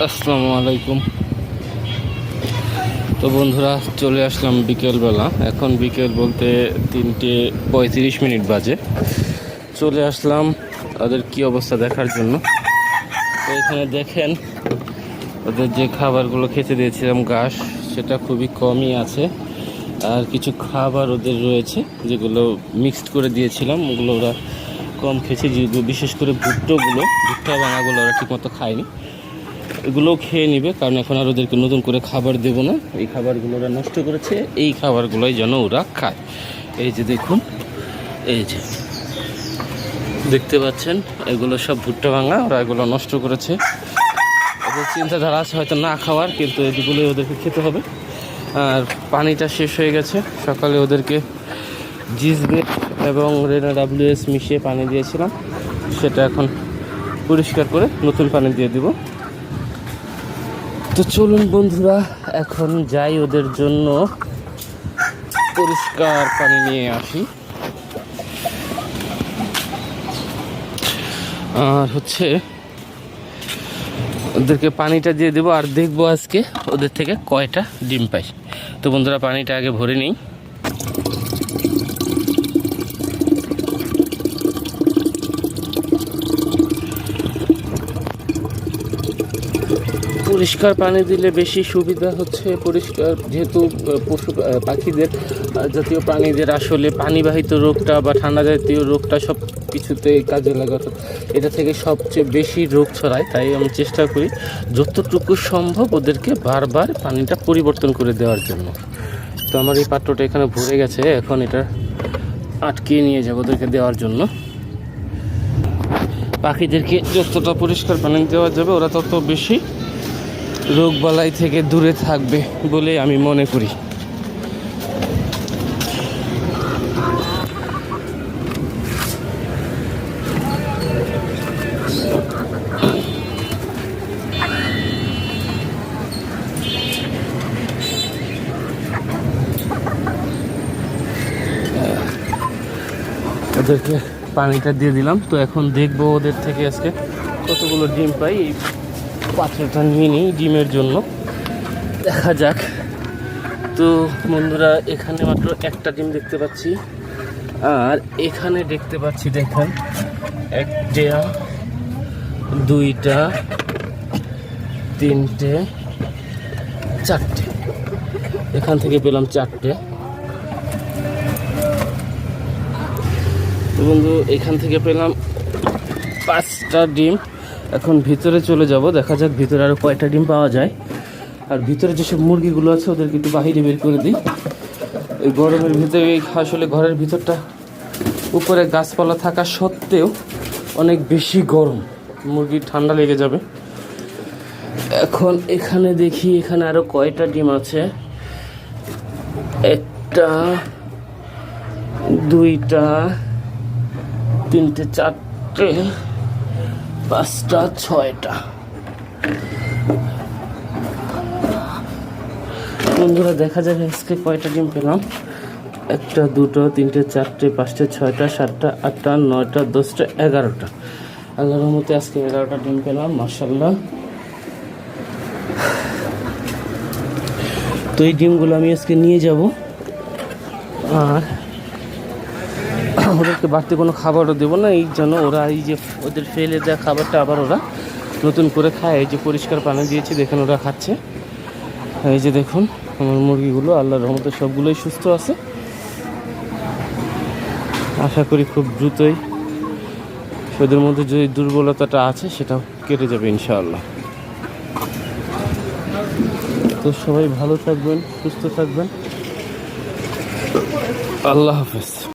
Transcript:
আসসালামু আলাইকুম। তো বন্ধুরা, চলে আসলাম বিকেলবেলা। এখন বিকেল বলতে তিনটে পঁয়ত্রিশ মিনিট বাজে। চলে আসলাম ওদের কি অবস্থা দেখার জন্য। তো এখানে দেখেন, ওদের যে খাবারগুলো খেতে দিয়েছিলাম, ঘাস, সেটা খুবই কমই আছে। আর কিছু খাবার ওদের রয়েছে, যেগুলো মিক্সড করে দিয়েছিলাম। ওগুলো ওরা কম খেয়েছে যেগুলো বিশেষ করে ভুট্টোগুলো, ভুট্টা ভাঙাগুলো ওরা ঠিকমতো খায়নি। এগুলোও খেয়ে নিবে, কারণ এখন আর ওদেরকে নতুন করে খাবার দেব না। এই খাবারগুলো ওরা নষ্ট করেছে, এই খাবারগুলোই যেন ওরা খায়। এই যে দেখুন, এই যে দেখতে পাচ্ছেন, এগুলো সব ভুট্টা ভাঙা, ওরা এগুলো নষ্ট করেছে। ওদের চিন্তাধারা আছে হয়তো না খাওয়ার, কিন্তু এগুলোই ওদেরকে খেতে হবে। আর পানিটা শেষ হয়ে গেছে। সকালে ওদেরকে জিসবেট এবং রেনা ডাব্লিউএস মিশিয়ে পানি দিয়েছিলাম। সেটা এখন পরিষ্কার করে নতুন পানি দিয়ে দিব। তো চলুন বন্ধুরা, এখন যাই ওদের জন্য পরিষ্কার পানি নিয়ে আসি। আর হচ্ছে ওদেরকে পানিটা দিয়ে দেবো, আর দেখব আজকে ওদের থেকে কয়টা ডিম পাই। তো বন্ধুরা, পানিটা আগে ভরে নিই। পরিষ্কার পানি দিলে বেশি সুবিধা হচ্ছে পরিষ্কার, যেহেতু পশু পাখিদের জাতীয় প্রাণীদের আসলে পানিবাহিত রোগটা বা ঠান্ডা জাতীয় রোগটা সব কিছুতে কাজে লাগাতো এটা থেকে সবচেয়ে বেশি রোগ ছড়ায়, তাই আমি চেষ্টা করি যতটুকু সম্ভব ওদেরকে বারবার পানিটা পরিবর্তন করে দেওয়ার জন্য। তো আমার এই পাত্রটা এখানে ভরে গেছে, এখন এটা আটকিয়ে নিয়ে যাব ওদেরকে দেওয়ার জন্য। পাখিদেরকে যতটা পরিষ্কার পানি দেওয়া যাবে, ওরা তত বেশি রোগ বালাই থেকে দূরে থাকবে বলে আমি মনে করি। ওদেরকে পানিটা দিয়ে দিলাম। তো এখন দেখব ওদের থেকে আজকে কতগুলো ডিম পাই। পাত্রটা নিয়ে নিই ডিমের জন্য। দেখা যাক। তো বন্ধুরা, এখানে মাত্র একটা ডিম দেখতে পাচ্ছি। আর এখানে দেখতে পাচ্ছি, দেখেন, একটা, দুইটা, তিনটে, চারটে। এখান থেকে পেলাম চারটে। তো বন্ধু, এখান থেকে পেলাম পাঁচটা ডিম। এখন ভিতরে চলে যাব। দেখা যাক ভিতরে আরও কয়টা ডিম পাওয়া যায়। আর ভিতরে যেসব মুরগিগুলো আছে, ওদেরকে একটু বাহিরে বের করে দিই। এই গরমের ভিতরে আসলে ঘরের ভিতরটা উপরে গাছপালা থাকা সত্ত্বেও অনেক বেশি গরম। মুরগির ঠান্ডা লেগে যাবে। এখন এখানে দেখি এখানে আরও কয়টা ডিম আছে। একটা, দুইটা, তিনটে, চারটে পাঁচটা, ছয়টা। বন্ধুরা, দেখা যাক আজকে কয়টা ডিম পেলাম। একটা, দুটো, তিনটে, চারটে, পাঁচটা, ছয়টা, সাতটা, আটটা, নয়টা, দশটা, এগারোটা। এগারোর মধ্যে আজকে এগারোটা ডিম পেলাম মার্শাল্লাহ তো এই ডিমগুলো আমি আজকে নিয়ে যাব। আর ওদেরকে বাড়তি কোনো খাবারও দেবো না। এই জন্য ওরা এই যে ওদের ফেলে দেওয়া খাবারটা আবার ওরা নতুন করে খায়। এই যে পরিষ্কার পানি দিয়েছি, দেখেন ওরা খাচ্ছে। এই যে দেখুন, আমার মুরগিগুলো, আল্লাহর রহমতে সবগুলোই সুস্থ আছে। আশা করি খুব দ্রুতই ওদের মধ্যে যে দুর্বলতাটা আছে, সেটাও কেটে যাবে ইনশাআল্লাহ। তো সবাই ভালো থাকবেন, সুস্থ থাকবেন। আল্লাহ হাফেজ।